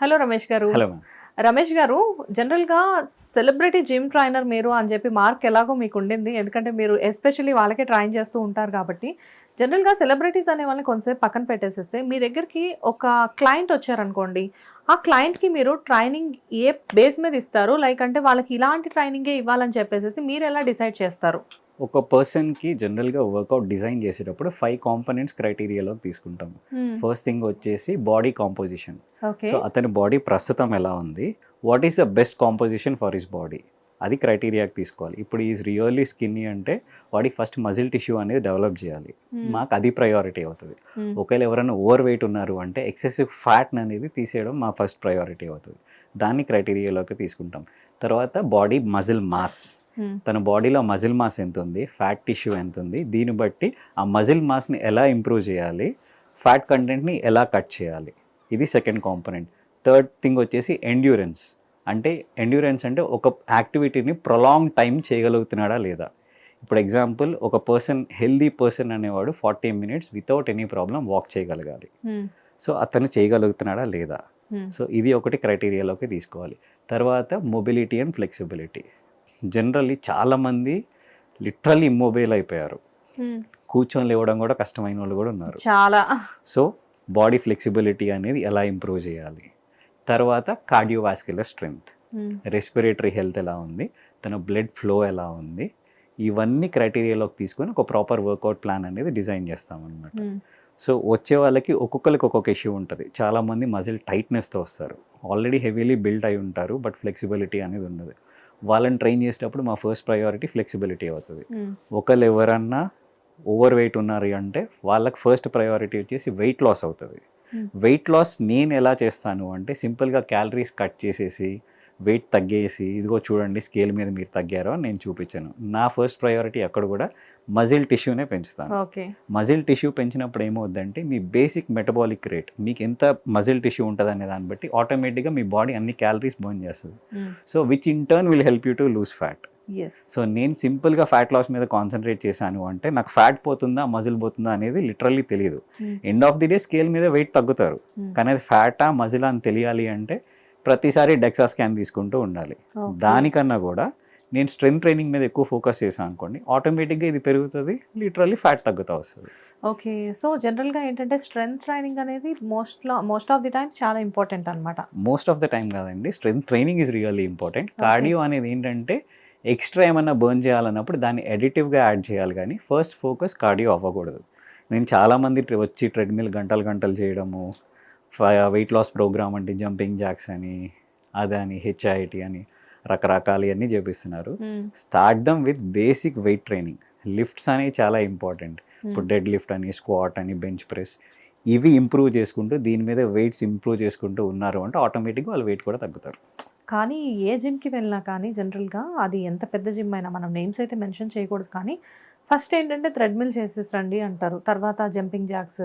Hello Ramesh గారు. Hello Ramesh గారు జనరల్గా సెలబ్రిటీ జిమ్ ట్రైనర్ మీరు అని చెప్పి మార్క్ ఎలాగో మీకు ఉండింది. ఎందుకంటే మీరు ఎస్పెషల్లీ వాళ్ళకే ట్రైన్ చేస్తూ ఉంటారు కాబట్టి. జనరల్గా సెలబ్రిటీస్ అనే వాళ్ళని కొంతసేపు పక్కన పెట్టేసేస్తే మీ దగ్గరికి ఒక క్లయింట్ వచ్చారనుకోండి. ఆ క్లయింట్కి మీరు ట్రైనింగ్ ఏ బేస్ మీద ఇస్తారు? లైక్ అంటే వాళ్ళకి ఇలాంటి ట్రైనింగే ఇవ్వాలని చెప్పేసి మీరు ఎలా డిసైడ్ చేస్తారు? ఒక పర్సన్కి జనరల్గా వర్కౌట్ డిజైన్ చేసేటప్పుడు ఫైవ్ కాంపనెంట్స్ క్రైటీరియాలో తీసుకుంటాం. ఫస్ట్ థింగ్ వచ్చేసి బాడీ కాంపోజిషన్ సో అతని బాడీ ప్రస్తుతం ఎలా ఉంది? What is the best composition for his body అది క్రైటీరియాకి తీసుకోవాలి. ఇప్పుడు ఈజ్ రియల్లీ స్కిన్నీ అంటే వాడికి ఫస్ట్ మజిల్ టిష్యూ అనేది డెవలప్ చేయాలి. మాకు అది ప్రయారిటీ అవుతుంది. ఒకవేళ ఎవరైనా ఓవర్ వెయిట్ ఉన్నారు అంటే ఎక్సెసివ్ ఫ్యాట్ అనేది తీసేయడం మా ఫస్ట్ ప్రయారిటీ అవుతుంది. దాన్ని క్రైటీరియాలోకి తీసుకుంటాం. తర్వాత బాడీ మజిల్ మాస్ తన బాడీలో మజిల్ మాస్ ఎంత ఉంది ఫ్యాట్ టిష్యూ ఎంత ఉంది దీన్ని బట్టి ఆ మజిల్ మాస్ని ఎలా ఇంప్రూవ్ చేయాలి ఫ్యాట్ కంటెంట్ని ఎలా కట్ చేయాలి. ఇది సెకండ్ కాంపనెంట్. థర్డ్ థింగ్ వచ్చేసి ఎండ్యూరెన్స్ అంటే ఎండ్యూరెన్స్ అంటే ఒక యాక్టివిటీని ప్రొలాంగ్ టైం చేయగలుగుతున్నాడా లేదా? ఇప్పుడు ఎగ్జాంపుల్ ఒక పర్సన్ హెల్దీ పర్సన్ అనేవాడు forty minutes without any problem walk చేయగలగాలి. సో అతను చేయగలుగుతున్నాడా లేదా? సో ఇది ఒకటి క్రైటీరియాలోకి తీసుకోవాలి. తర్వాత మొబిలిటీ అండ్ ఫ్లెక్సిబిలిటీ జనరల్లీ చాలామంది లిటరల్లీ ఇమ్మొబైల్ అయిపోయారు. కూర్చొని లేవడం కూడా కష్టమైన వాళ్ళు కూడా ఉన్నారు. చాలా. సో బాడీ ఫ్లెక్సిబిలిటీ అనేది ఎలా ఇంప్రూవ్ చేయాలి? తర్వాత కార్డియోవాస్క్యులర్ స్ట్రెంగ్త్. రెస్పిరేటరీ హెల్త్ ఎలా ఉంది? తన బ్లడ్ ఫ్లో ఎలా ఉంది? ఇవన్నీ క్రైటీరియాలోకి తీసుకొని ఒక ప్రాపర్ వర్కౌట్ ప్లాన్ అనేది డిజైన్ చేస్తామన్నమాట. సో వచ్చే వాళ్ళకి ఒక్కొక్కరికి ఒక్కొక్క ఇష్యూ ఉంటుంది. చాలామంది మజిల్ టైట్నెస్తో వస్తారు. ఆల్రెడీ హెవీలీ బిల్డ్ అయి ఉంటారు బట్ ఫ్లెక్సిబిలిటీ అనేది ఉండదు. వాళ్ళని ట్రైన్ చేసేటప్పుడు మా ఫస్ట్ ప్రయారిటీ ఫ్లెక్సిబిలిటీ అవుతుంది. ఒకళ్ళు ఎవరన్నా ఓవర్ వెయిట్ ఉన్నారు అంటే వాళ్ళకి ఫస్ట్ ప్రయారిటీ వచ్చేసి వెయిట్ లాస్ అవుతుంది. వెయిట్ లాస్ నేను ఎలా చేస్తాను అంటే సింపుల్గా క్యాలరీస్ కట్ చేసేసి వెయిట్ తగ్గేసి ఇదిగో చూడండి స్కేల్ మీద మీరు తగ్గారో అని నేను చూపించాను. నా ఫస్ట్ ప్రయారిటీ అక్కడ కూడా మజిల్ టిష్యూనే పెంచుతాను. ఓకే. మజిల్ టిష్యూ పెంచినప్పుడు ఏమవుద్దంటే మీ బేసిక్ మెటబాలిక్ రేట్ మీకు ఎంత మజిల్ టిష్యూ ఉంటుంది అనే దాన్ని బట్టి ఆటోమేటిక్గా మీ బాడీ అన్ని క్యాలరీస్ బర్న్ చేస్తుంది. So which in turn will help you to lose fat so నేను సింపుల్గా ఫ్యాట్ లాస్ మీద కాన్సన్ట్రేట్ చేశాను అంటే నాకు ఫ్యాట్ పోతుందా మజిల్ పోతుందా అనేది లిటరల్లీ తెలియదు. End of the day scale మీద వెయిట్ తగ్గుతారు. కానీ అది ఫ్యాటా మజిలా అని తెలియాలి అంటే ప్రతిసారి డెక్సా స్కాన్ తీసుకుంటూ ఉండాలి. దానికన్నా కూడా నేను స్ట్రెంత్ ట్రైనింగ్ మీద ఎక్కువ ఫోకస్ చేశాను అనుకోండి ఆటోమేటిక్గా ఇది పెరుగుతుంది లిటరల్లీ ఫ్యాట్ తగ్గుతూ వస్తుంది. ఓకే. సో జనరల్గా ఏంటంటే స్ట్రెంగ్త్ ట్రైనింగ్ అనేది most most of the times చాలా ఇంపార్టెంట్ అనమాట మోస్ట్ ఆఫ్ ద టైం కాదండి strength training is really important. Cardio అనేది ఏంటంటే ఎక్స్ట్రా ఏమన్నా బర్న్ చేయాలన్నప్పుడు దాన్ని ఎడిటివ్గా యాడ్ చేయాలి కానీ ఫస్ట్ ఫోకస్ కార్డియో అవ్వకూడదు. నేను చాలామంది వచ్చి ట్రెడ్మిల్ గంటలు గంటలు చేయడము వెయిట్ లాస్ ప్రోగ్రామ్ అంటే జంపింగ్ జాక్స్ అని అదని హెచ్ఐటి అని రకరకాలు అన్నీ చేపిస్తున్నారు. Start them with basic weight training lifts అనేవి చాలా ఇంపార్టెంట్ ఇప్పుడు డెడ్ లిఫ్ట్ అని స్క్వాట్ అని బెంచ్ ప్రెస్ ఇవి ఇంప్రూవ్ చేసుకుంటూ దీని మీద వెయిట్స్ ఇంప్రూవ్ చేసుకుంటూ ఉన్నారు అంటే ఆటోమేటిక్గా వాళ్ళు వెయిట్ కూడా తగ్గుతారు. కానీ ఏ జిమ్కి వెళ్ళినా కానీ జనరల్గా అది ఎంత పెద్ద జిమ్ అయినా మనం నేమ్స్ అయితే మెన్షన్ చేయకూడదు కానీ ఫస్ట్ ఏంటంటే థ్రెడ్మిల్ చేసేసి రండి అంటారు. తర్వాత జంపింగ్ జాక్స్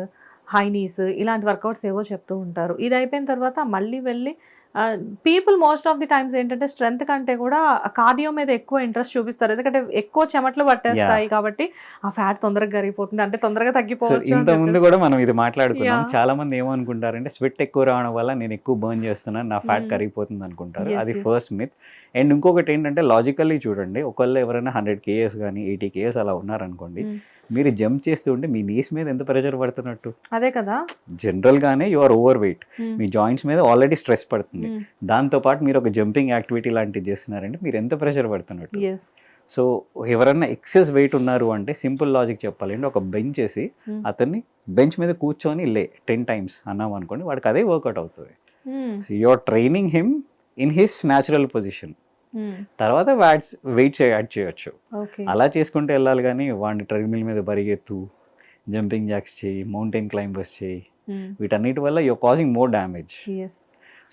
హైనీస్ ఇలాంటి వర్కౌట్స్ ఏవో చెప్తూ ఉంటారు. ఇది అయిపోయిన తర్వాత మళ్ళీ వెళ్ళి people most of the times ఏంటంటే స్ట్రెంత్ కంటే కూడా కార్డియో మీద ఎక్కువ ఇంట్రెస్ట్ చూపిస్తారు ఎందుకంటే ఎక్కువ చెమట్లు పట్టేస్తాయి కాబట్టి ఆ ఫ్యాట్ తొందరగా కరిగిపోతుంది అంటే తొందరగా తగ్గిపోవచ్చు ఇంత ముందు. కూడా మనం ఇది మాట్లాడుకున్నాం. చాలా మంది ఏమనుకుంటారంటే స్వెట్ ఎక్కువ రావడం వల్ల నేను ఎక్కువ బర్న్ చేస్తున్నాను నా ఫ్యాట్ Mm. కరిగిపోతుంది అనుకుంటారు అది. ఫస్ట్ మిత్ అండ్ ఇంకొకటి ఏంటంటే లాజికల్లీ చూడండి ఒకళ్ళు ఎవరైనా హండ్రెడ్ కేఎస్ కానీ ఎయిటీ కేఎస్ అలా ఉన్నారనుకోండి Mm. మీరు జంప్ చేస్తూ ఉంటే మీ నీస్ మీద ఎంత ప్రెషర్ పడుతున్నట్టు అదే కదా జనరల్గానే యు ఆర్ ఓవర్ వెయిట్. మీ జాయింట్స్ మీద ఆల్రెడీ స్ట్రెస్ పడుతుంది Mm. దాంతోపాటు మీరు ఒక జంపింగ్ యాక్టివిటీ లాంటివి చేస్తున్నారంటే మీరు ఎంత ప్రెషర్ పడుతున్నట్టు సో ఎవరైనా ఎక్సెస్ వెయిట్ ఉన్నారు అంటే సింపుల్ లాజిక్ చెప్పాలంటే ఒక బెంచ్ వేసి Hmm. అతన్ని బెంచ్ మీద కూర్చొని లే టెన్ టైమ్స్ అన్నాం అనుకోండి వాడికి అదే వర్కౌట్ అవుతుంది Hmm. So you're training him in his natural position Hmm. తర్వాత వ్యాట్స్ వెయిట్స్ యాడ్ చేయొచ్చు. అలా చేసుకుంటే వెళ్ళాలి కానీ వాడిని ట్రెడ్మిల్ మీద పరిగెత్తు జంపింగ్ జాక్స్ చేయి మౌంటైన్ క్లైంబర్స్ చేయి. Hmm. వీటన్నిటి వల్ల you're causing more damage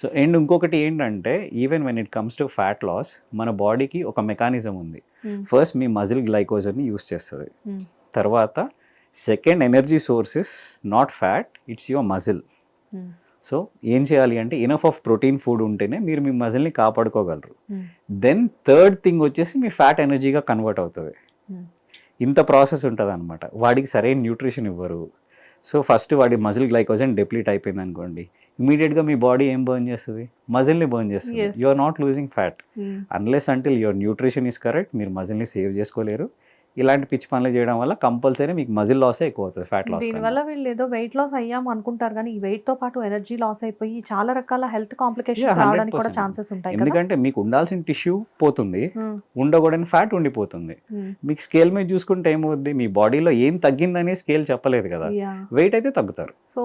so and ఇంకొకటి ఏంటంటే even when it comes to fat loss మన బాడీకి ఒక మెకానిజం ఉంది. Hmm. ఫస్ట్ మీ మజిల్ గ్లైకోజన్ని యూస్ చేస్తుంది. Hmm. తర్వాత second energy sources not fat it's your muscle. Hmm. So ఏం చేయాలి అంటే ఇనఫ్ ఆఫ్ ప్రోటీన్ ఫుడ్ ఉంటేనే మీరు మీ మజిల్ని కాపాడుకోగలరు. దెన్ థర్డ్ థింగ్ వచ్చేసి మీ ఫ్యాట్ ఎనర్జీగా కన్వర్ట్ అవుతుంది. ఇంత ప్రాసెస్ ఉంటుంది అనమాట వాడికి సరైన న్యూట్రిషన్ ఇవ్వరు. సో ఫస్ట్ వాడి మజిల్ గ్లైకోజన్ డెప్లీట్ అయిపోయింది అనుకోండి ఇమీడియట్గా మీ బాడీ ఏం బర్న్ చేస్తుంది? మజిల్ని బర్న్ చేస్తుంది. You are not losing fat unless until your nutrition is correct మీరు మజిల్ని సేవ్ చేసుకోలేరు. ఇలాంటి పిచ్చి పనులు చేయడం వల్ల కంపల్సరీ మీకు మజిల్ లాసే ఎక్కువ అవుతుంది ఫ్యాట్ లాస్ దీనివల్ల వీళ్ళు ఏదో వెయిట్ లాస్ అయ్యాం అనుకుంటారు కానీ ఈ వెయిట్తో పాటు ఎనర్జీ లాస్ అయిపోయి చాలా రకాల హెల్త్ కాంప్లికేషన్స్ రావడానికి కూడా 100%. ఛాన్సెస్ ఉంటాయి కదా. ఎందుకంటే మీకు ఉండాల్సిన టిష్యూ పోతుంది Hmm, ఉండకూడని ఫ్యాట్ ఉండిపోతుంది. Hmm. మీకు స్కేల్ మీద చూసుకుంటే ఏమవుద్ది? మీ బాడీలో ఏం తగ్గిందని స్కేల్ చెప్పలేదు కదా. వెయిట్ అయితే తగ్గుతారు. సో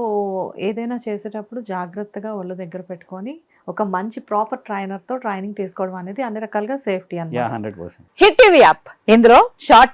ఏదైనా చేసేటప్పుడు జాగ్రత్తగా ఒళ్ళు దగ్గర పెట్టుకొని ఒక మంచి ప్రాపర్ ట్రైనర్తో ట్రైనింగ్ తీసుకోవడం అనేది అన్ని రకాలుగా సేఫ్టీ అన్నమాట. Hundred percent Hit TV app ఇందులో short